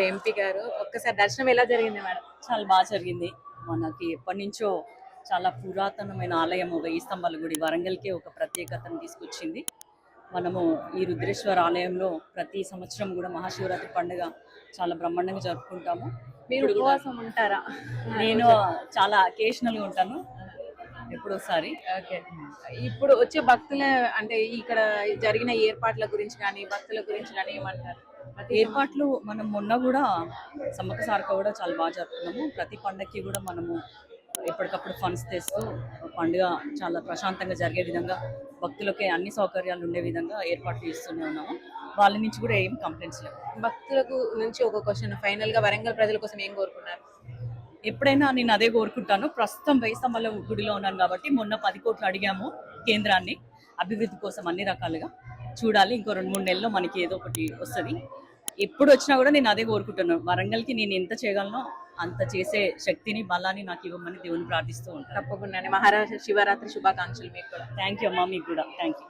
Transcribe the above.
గారు ఎంపీ గారు ఒక్కసారి దర్శనం ఎలా జరిగింది మేడం? చాలా బాగా జరిగింది. మనకి ఎప్పటి నుంచో చాలా పురాతనమైన ఆలయం వెయ్యి స్తంభాల గుడి వరంగల్కే ఒక ప్రత్యేకతను తీసుకొచ్చింది. మనము ఈ రుద్రేశ్వర ఆలయంలో ప్రతి సంవత్సరం కూడా మహాశివరాత్రి పండుగ చాలా బ్రహ్మాండంగా జరుపుకుంటాము. మీరు ఉపవాసం ఉంటారా? నేను చాలా అకేషనల్గా ఉంటాను ఎప్పుడోసారి. ఓకే. ఇప్పుడు వచ్చే భక్తుల అంటే ఇక్కడ జరిగిన ఏర్పాట్ల గురించి కానీ భక్తుల గురించి కానీ ఏమంటారు? ఏర్పాట్లు మనం మొన్న కూడా సమ్మక్క సారక కూడా చాలా బాగా జరుపుకున్నాము. ప్రతి పండగకి కూడా మనము ఎప్పటికప్పుడు ఫండ్స్ తెస్తూ పండుగ చాలా ప్రశాంతంగా జరిగే విధంగా భక్తులకి అన్ని సౌకర్యాలు ఉండే విధంగా ఏర్పాట్లు చేస్తూనే ఉన్నాము. వాళ్ళ నుంచి కూడా ఏం కంప్లైంట్స్ లేవు. భక్తులకు నుంచి ఒక క్వశ్చన్ ఫైనల్గా వరంగల్ ప్రజల కోసం ఏం కోరుకున్నారు ఎప్పుడైనా నేను అదే కోరుకుంటాను. ప్రస్తుతం వైస్తమల్ల గుడిలో ఉన్నాను కాబట్టి మొన్న పది కోట్లు అడిగాము కేంద్రాన్ని అభివృద్ధి కోసం అన్ని రకాలుగా. చూడాలి. ఇంకో రెండు మూడు నెలల్లో మనకి ఏదో ఒకటి వస్తుంది. ఎప్పుడు వచ్చినా కూడా నేను అదే కోరుకుంటున్నాను వరంగల్కి నేను ఎంత చేయగలనో అంత చేసే శక్తిని బలాన్ని నాకు ఇవ్వమని దేవుని ప్రార్థిస్తూ ఉంటాను. తప్పకుండా మహారాష్ట్ర శివరాత్రి శుభాకాంక్షలు మీకు కూడా. థ్యాంక్ యూ అమ్మా మీకు కూడా. Thank you